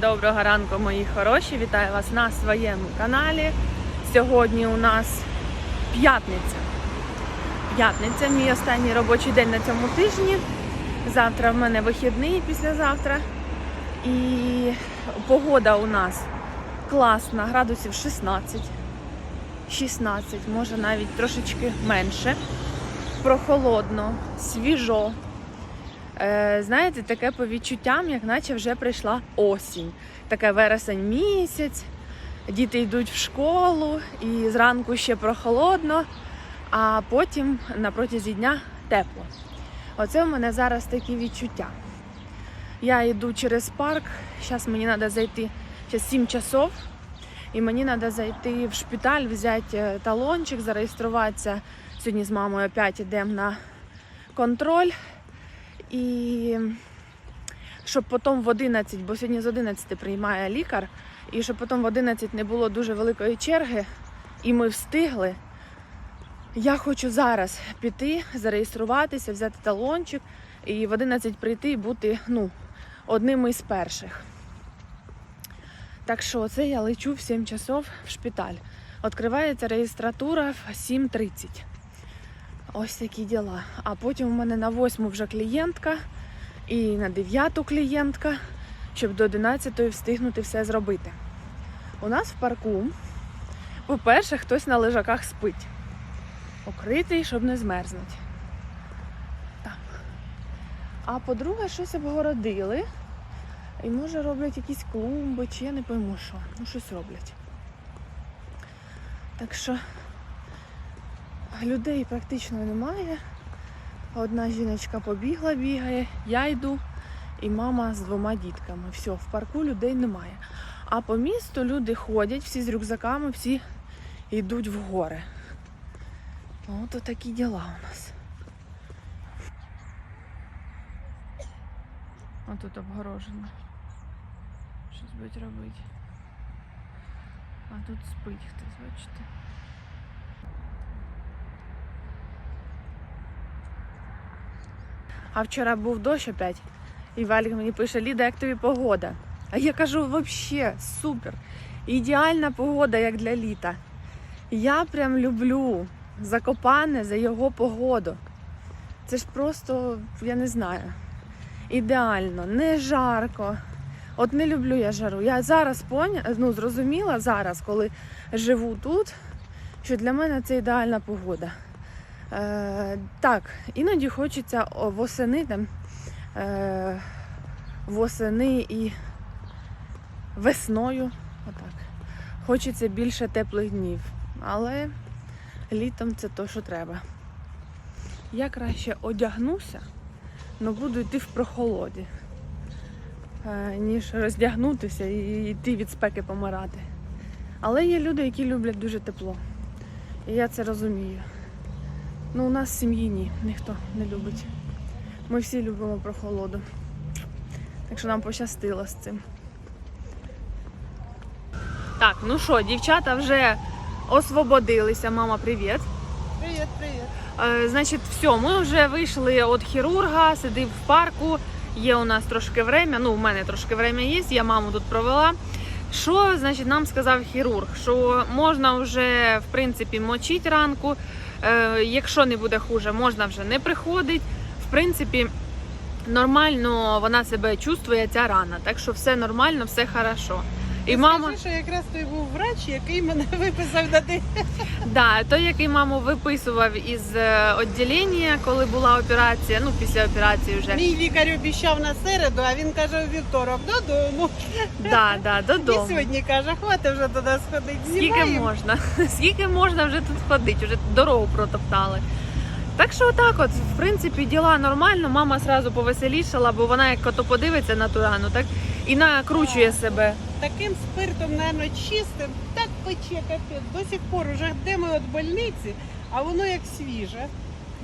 Доброго ранку, мої хороші! Вітаю вас на своєму каналі. Сьогодні у нас п'ятниця. П'ятниця, мій останній робочий день на цьому тижні. Завтра в мене вихідний післязавтра. І погода у нас класна, градусів 16. 16, може навіть трошечки менше. Прохолодно, свіжо. Е, знаєте, таке по відчуттям, як наче вже прийшла осінь. Таке вересень місяць, діти йдуть в школу і зранку ще прохолодно, а потім на протязі дня тепло. Оце в мене зараз такі відчуття. Я йду через парк, зараз мені треба зайти зараз 7 часов, і мені треба зайти в шпиталь, взяти е, талончик, зареєструватися. Сьогодні з мамою опять йдемо на контроль. І щоб потім в 11, бо сьогодні з 11 приймає лікар, і щоб потім в 11 не було дуже великої черги, і ми встигли. Я хочу зараз піти, зареєструватися, взяти талончик і в 11 прийти і бути ну, одним із перших. Так що це я лечу в 7 часов в шпиталь. Відкривається реєстратура в 7.30. Ось такі діла. А потім у мене на восьму вже клієнтка і на дев'яту клієнтка, щоб до 11 встигнути все зробити. У нас в парку, по-перше, хтось на лежаках спить. Укритий, щоб не змерзнути. Там. А по-друге, щось обгородили. І може роблять якісь клумби, чи я не пойму що. Ну, щось роблять. Так що людей практично немає. Одна жіночка побігла, бігає, я йду і мама з двома дітками. Все, в парку людей немає. А по місту люди ходять, всі з рюкзаками, всі йдуть в гори. От такі діла у нас. Отут обгорожено. Щось будуть робити. А тут спить хтось, бачите. А вчора був дощ опять. І Валік мені пише, Ліда, як тобі погода? А я кажу, взагалі, супер. Ідеальна погода, як для літа. Я прям люблю Закопане за його погоду. Це ж просто, я не знаю, ідеально, не жарко. От не люблю я жару. Я зараз поня... ну, зрозуміла зараз, коли живу тут, що для мене це ідеальна погода. Е, так, іноді хочеться восени там, е, восени і весною. Отак. Хочеться більше теплих днів. Але літом це то, що треба. Я краще одягнуся, але буду йти в прохолоді, е, ніж роздягнутися і йти від спеки помирати. Але є люди, які люблять дуже тепло. І я це розумію. Ну, у нас в сім'ї ні, ніхто не любить. Ми всі любимо прохолоду. Так що нам пощастило з цим. Так, ну що, дівчата вже освободилися. Мама, привіт. Привіт, привіт. Е, значить, все, ми вже вийшли від хірурга, сидив в парку. Є у нас трошки время, ну, у мене трошки время є, я маму тут провела. Що, значить, нам сказав хірург? Що можна вже, в принципі, мочити ранку. Е, якщо не буде хуже, можна вже не приходить. В принципі, нормально вона себе чувствує, ця рана. Так що все нормально, все хорошо. І мама. Скажи, що якраз той був врач, який мене виписав на день. Да, той, який маму виписував із е, відділення, коли була операція, ну після операції вже. Мій лікар обіцяв на середу, а він каже у вівторок додому. Да, да, І сьогодні каже, хватить вже туди сходити. Скільки Знімаємо. можна? Скільки можна вже тут ходити, вже дорогу протоптали. Так що отак от, в принципі, діла нормально. Мама сразу повеселішала, бо вона як ото подивиться на ту рану, так і накручує себе. Таким спиртом, мабуть, чистим, так пече капець. До сих пор уже йдемо від больниці, а воно як свіже.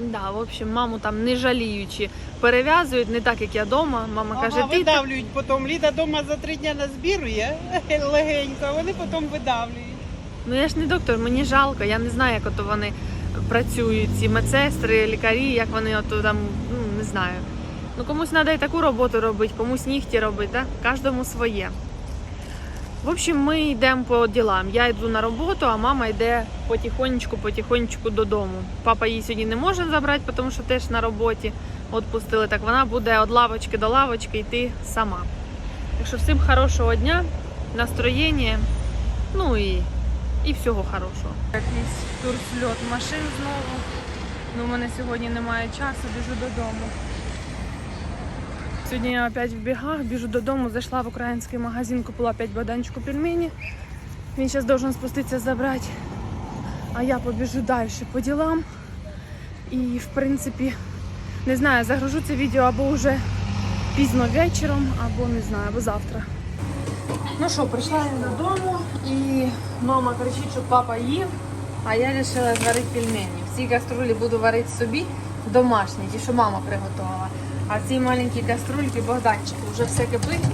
Да, в общем, маму там не жаліючи, перев'язують не так, як я вдома. Мама каже, ти видавлюють потім. Ліда вдома за три дні назбірує легенько, а вони потім видавлюють. Ну я ж не доктор, мені жалко, я не знаю, як ото вони працюють, ці медсестри, лікарі, як вони ото там, ну не знаю. Ну комусь треба і таку роботу робити, комусь нігті робити, да? кожному своє. В общем, ми йдемо по ділам. Я йду на роботу, а мама йде потихонечку, потихонечку додому. Папа її сьогодні не може забрати, тому що теж на роботі відпустили. Так вона буде від лавочки до лавочки йти сама. Так що всім хорошого дня, настроєння, ну і, і всього хорошого. Якийсь турсльот машин знову. Ну, у мене сьогодні немає часу, біжу додому. Сьогодні я опять в бігах, біжу додому, зайшла в український магазин, купила 5 баданчику пельмені. Він зараз должен спуститися забрати. А я побіжу далі по ділам. І в принципі, не знаю, загружу це відео або вже пізно вечором, або не знаю, або завтра. Ну що, прийшла я додому і мама кричить, щоб папа їв, а я вирішила зварити пельмені. В цій каструлі буду варити собі домашні, ті, що мама приготувала. А в цій маленькій каструльці Богданчику вже все кипить.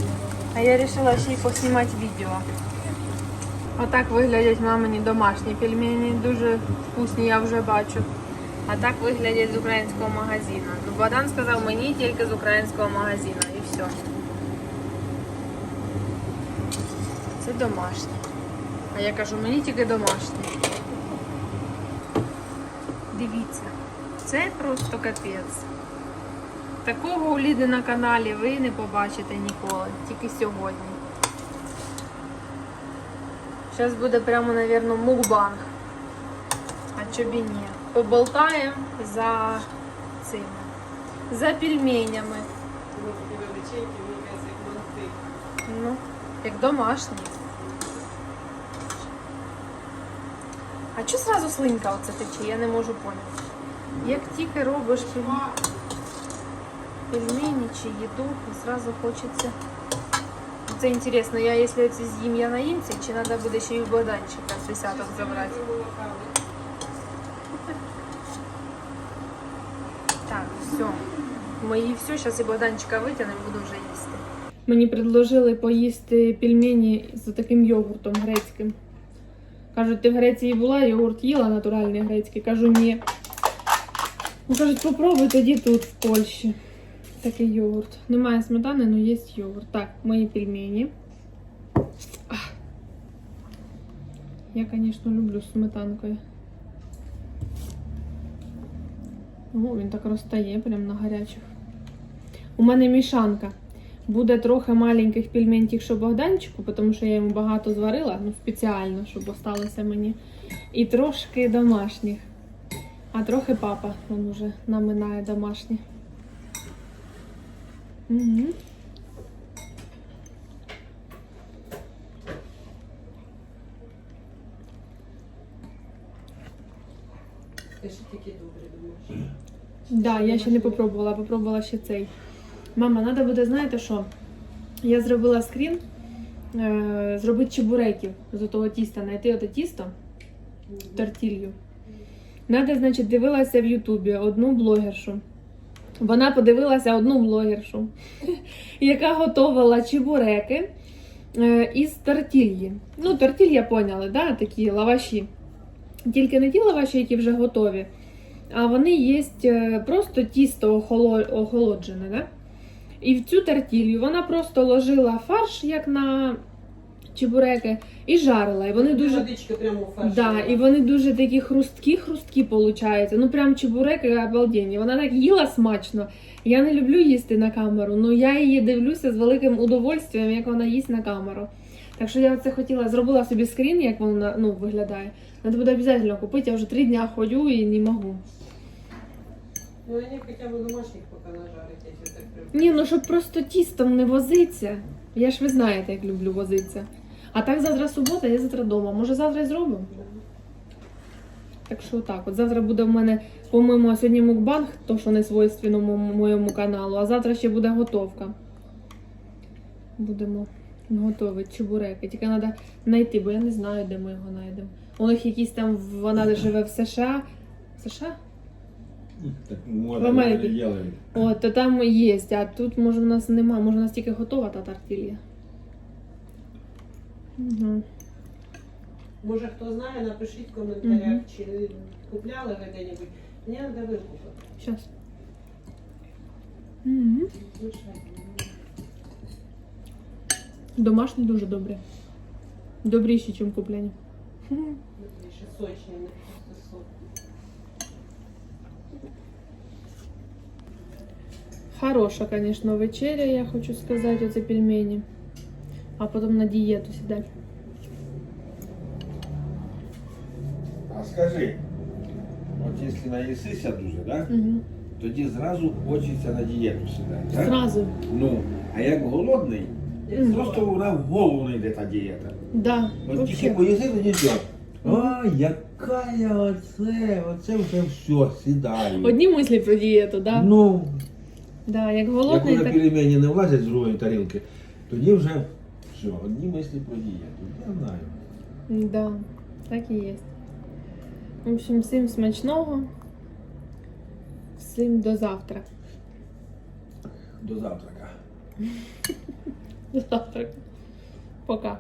А я вирішила ще й поснімати відео. Отак виглядять мамині домашні пельмені. Дуже вкусні, я вже бачу. А так виглядять з українського магазину. Ну, Богдан сказав мені тільки з українського магазину і все. Це домашні. А я кажу, мені тільки домашні. Дивіться, це просто капець. Такого у Ліди на каналі ви не побачите ніколи, тільки сьогодні. Зараз буде прямо, мабуть, мукбанг. А чобі ні. Поболтаємо за цими. За пельменями. Ну, як домашні. А чого зразу слинька оце тече? Я не можу поняти. Як тільки робиш пель- пельмені чи їду, і зразу хочеться. Це інтересно, я якщо це з'їм, я наїмся, чи треба буде ще й у Богданчика з десяток забрати? Так, все. Мої все, зараз і Богданчика витягнемо, буду вже їсти. Мені предложили поїсти пельмені з таким йогуртом грецьким. Кажуть, ти в Греції була, йогурт їла натуральний грецький. Кажу, ні. Ну, кажуть, попробуй тоді тут, в Польщі. Такий йогурт. Немає сметани, але є йогурт. Так, мої пельмені. Я, звісно, люблю сметанкою. О, він так розтає прямо на гарячих. У мене мішанка. Буде трохи маленьких пельментів, що Богданчику, тому що я йому багато зварила, ну спеціально, щоб осталося мені. І трошки домашніх. А трохи папа, він уже наминає домашні. Угу. Ти думаєш. Да, я ще не попробувала, попробувала ще цей. Мама, треба буде, знаєте що? Я зробила скрін, е, зробити чебуреків з того тіста, знайти оте тісто, тортілью. Надо, значить, дивилася в Ютубі одну блогершу. Вона подивилася одну блогершу, яка готувала чебуреки е, із тортільї. Ну, тортілля поняли, да? такі лаваші. Тільки не ті лаваші, які вже готові, а вони є е, просто тісто охоло- охолоджене. Да? І в цю тортілью вона просто ложила фарш, як на чебуреки, і жарила. І вони дуже. Водичка прямо в фарш. Да, і вони дуже такі хрусткі, хрусткі получаються. Ну прям чебуреки обалденні. Вона так їла смачно. Я не люблю їсти на камеру, але я її дивлюся з великим удовольствием, як вона їсть на камеру. Так що я це хотіла, зробила собі скрін, як вона ну, виглядає. Треба буде обов'язково купити, я вже три дня ходю і не можу. Ну, вони хоча б домашніх поки нажарить, якщо так прям. Ні, ну щоб просто тістом не возиться. Я ж ви знаєте, як люблю возитися. А так завтра субота, я завтра вдома. Може завтра і зробимо? Так що так, от завтра буде в мене, по-моєму, сьогодні мукбанг, то що не свойственно моєму каналу, а завтра ще буде готовка. Будемо готувати чебуреки. Тільки треба знайти, бо я не знаю, де ми його знайдемо. У них якісь там, вона живе в США. США? Так В можно Америке. От, то там є, а тут може в нас нема, може у нас тільки готова та тортилья. Угу. Може хто знає, напишіть в коментарях, Мгм. чи купляли ви де-небудь. Мені треба викупити. Сейчас. Угу. Слушай, Домашні дуже добре. Добріші, ніж куплені. Ще сочні, не просто сок. Хороша, звісно, вечеря, я хочу сказати, оце пельмені. А потім на дієту сідати. А скажи, от якщо наїсися дуже, да, Угу. тоді зразу хочеться на дієту сідати. Так? Сразу. Ну, а як голодний, просто вона в голову не йде та дієта. Да, От тільки поїси, тоді все. А, яка я оце, оце вже все, сідаю. Одні мислі про дієту, да? Ну, Да, як як голодний, вже так... пельмені не влазять з другої тарілки, тоді вже все, одні мислі про дієту. Я знаю. Да, так і є. В общем, всім смачного. Всім до завтра. До завтрака. До завтра. Пока.